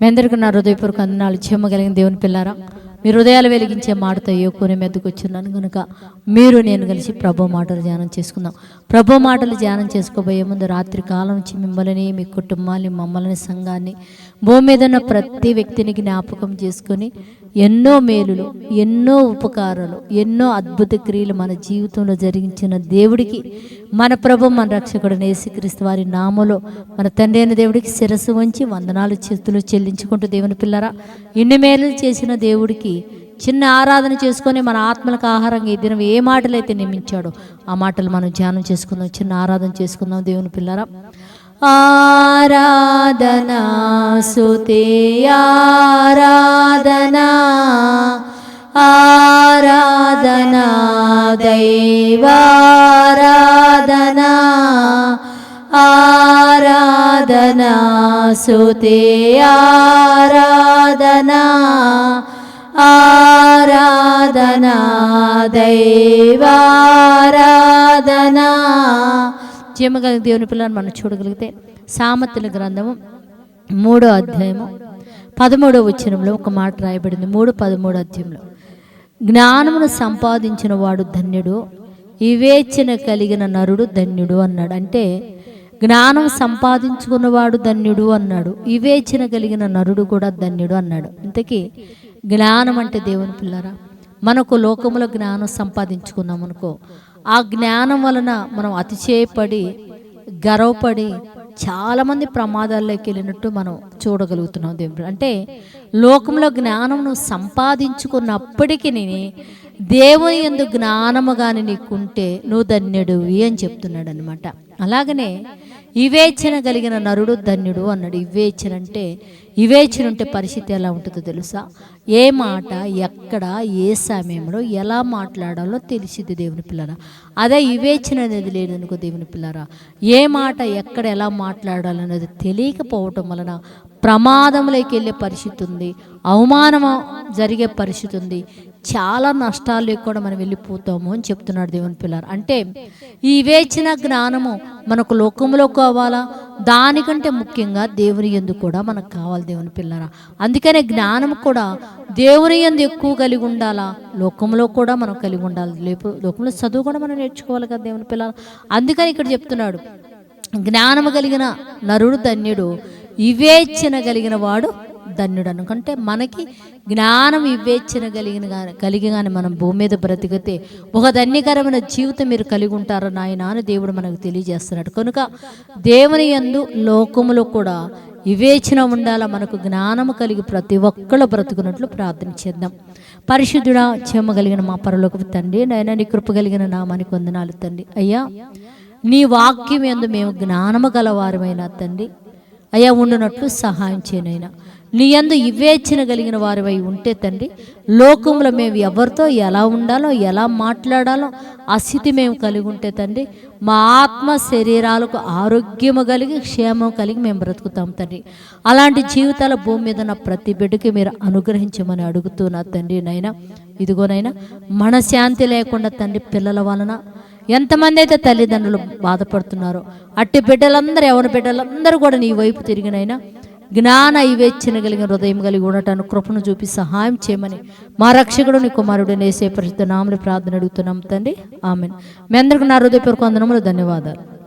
మీ అందరికీ నా హృదయపూర్వక అందనాలు చెమ్మ కలిగిన దేవుని పిల్లారా మీ హృదయాలు వెలిగించే మాటతో యోకుని కొన్ని మెద్దకు కనుక మీరు నేను కలిసి ప్రభు మాటలు ధ్యానం చేసుకుందాం. ప్రభు మాటలు ధ్యానం చేసుకోబోయే ముందు రాత్రి కాలం నుంచి మిమ్మల్ని మీ కుటుంబాన్ని మమ్మల్ని సంఘాన్ని భూమి మీద ఉన్న ప్రతి వ్యక్తిని జ్ఞాపకం చేసుకొని ఎన్నో మేలులు ఎన్నో ఉపకారాలు ఎన్నో అద్భుత క్రియలు మన జీవితంలో జరిగించిన దేవుడికి మన ప్రభు మన రక్షకుడు నేసుక్రీస్తు వారి నామలో మన తండ్రి అయిన దేవుడికి శిరస్సు వంచి వందనాలు చేతులు చెల్లించుకుంటూ దేవుని పిల్లరా ఇన్ని మేలు చేసిన దేవుడికి చిన్న ఆరాధన చేసుకొని మన ఆత్మలకు ఆహారంగా ఈ దినం ఏ మాటలైతే నియమించాడో ఆ మాటలు మనం ధ్యానం చేసుకుందాం చిన్న ఆరాధన చేసుకుందాం దేవుని పిల్లరా. ఆరాధనా సుతే ఆరాధనా ఆరాధనా దైవారాధనా ఆరాధనా సుతే ఆరాధనా ఆరాధనా దైవారాధనా. జీవగల దేవుని పిల్లలను మనం చూడగలిగితే సామర్థ్యుల గ్రంథము మూడో అధ్యాయము పదమూడో వచనంలో ఒక మాట రాయబడింది. మూడు పదమూడో అధ్యాయంలో. జ్ఞానమును సంపాదించిన వాడు ధన్యుడు. వివేచన కలిగిన నరుడు ధన్యుడు అన్నాడు. అంటే జ్ఞానం సంపాదించుకున్నవాడు ధన్యుడు అన్నాడు. వివేచన కలిగిన నరుడు కూడా ధన్యుడు అన్నాడు. ఇంతకీ జ్ఞానం అంటే దేవుని పిల్లరా? మనకు లోకములో జ్ఞానం సంపాదించుకున్నాం అనుకో ఆ జ్ఞానం వలన మనం అతిశయపడి గర్వపడి చాలామంది ప్రమాదాల్లోకి వెళ్ళినట్టు మనం చూడగలుగుతున్నాం దేవుడు. అంటే లోకంలో జ్ఞానం నువ్వు సంపాదించుకున్నప్పటికీ దేవుని ఎందు జ్ఞానము కానీ నీకుంటే నువ్వు ధన్యుడివి అని చెప్తున్నాడు అనమాట అలాగనే వివేచన కలిగిన నరుడు ధన్యుడు అన్నాడు. వివేచన అంటే వివేచన ఉంటే పరిస్థితి ఎలా ఉంటుందో తెలుసా? ఏ మాట ఎక్కడ ఏ సమయంలో ఎలా మాట్లాడాలో తెలిసింది దేవుని పిల్లరా. అదే వివేచన అనేది లేదనుకో దేవుని పిల్లరా. ఏ మాట ఎక్కడ ఎలా మాట్లాడాలనేది తెలియకపోవటం వలన ప్రమాదంలోకి వెళ్ళే పరిస్థితి ఉంది అవమానం జరిగే పరిస్థితి ఉంది చాలా నష్టాలు కూడా మనం వెళ్ళిపోతాము అని చెప్తున్నాడు దేవుని పిల్లలు. అంటే ఈ వేచిన జ్ఞానము మనకు లోకంలో కావాలా? దానికంటే ముఖ్యంగా దేవుని ఎందు కూడా మనకు కావాలి దేవుని పిల్లరా. అందుకనే జ్ఞానం కూడా దేవుని ఎందు ఎక్కువ కలిగి ఉండాలా? లోకంలో కూడా మనం కలిగి ఉండాలి. లేపు లోకంలో చదువు కూడా మనం నేర్చుకోవాలి కదా దేవుని పిల్లలు. అందుకని ఇక్కడ చెప్తున్నాడు. జ్ఞానము కలిగిన నరుడు ధన్యుడు. వివేచన కలిగిన వాడు ధన్యుడు అనుకుంటే మనకి జ్ఞానం వివేచన కలిగిన కలిగి కానీ మనం భూమి మీద బ్రతికితే ఒక ధన్యకరమైన జీవితం మీరు కలిగి ఉంటారు నాయన అని దేవుడు మనకు తెలియజేస్తున్నాడు. కనుక దేవుని యందు లోకములో కూడా వివేచన ఉండాలా మనకు జ్ఞానము కలిగి ప్రతి ఒక్కళ్ళు బ్రతుకున్నట్లు ప్రార్థన చేద్దాం. పరిశుద్ధుడా చెమ్మ కలిగిన మా పరలోకి తండ్రి నాయన నీ కృప కలిగిన నామానికి వందనాలు తండ్రి. అయ్యా నీ వాక్యం ఎందు మేము జ్ఞానము గలవారమైన తండ్రి. అయ్యా ఉండునట్లు సహాయం చేయనైనా నీ యందు వివేచన కలిగిన వారివై ఉంటే తండ్రి లోకంలో మేము ఎవరితో ఎలా ఉండాలో ఎలా మాట్లాడాలో ఆ స్థితి మేము కలిగి ఉంటే తండ్రి మా ఆత్మ శరీరాలకు ఆరోగ్యము కలిగి క్షేమం కలిగి మేము బ్రతుకుతాం తండ్రి. అలాంటి జీవితాల భూమి మీద ఉన్న ప్రతి బిడ్డకి మీరు అనుగ్రహించమని అడుగుతున్నా తండ్రి నైనా ఇదిగోనైనా మనశాంతి లేకుండా తండ్రి పిల్లల వలన ఎంతమంది అయితే తల్లిదండ్రులు బాధపడుతున్నారో అట్టి బిడ్డలందరూ ఎవరి బిడ్డలందరూ కూడా నీ వైపు తిరిగినైనా జ్ఞాన ఇవేచ్ఛన కలిగిన హృదయం కలిగి ఉండటానికి కృపను చూపి సహాయం చేయమని మా రక్షకుడు నీ కుమారుడు నేసే పరిశుద్ధ నామని ప్రార్థన అడుగుతున్నాం తండ్రి. ఆమెన్. మీ అందరికీ నా హృదయపూర్వక వందనములు ధన్యవాదాలు.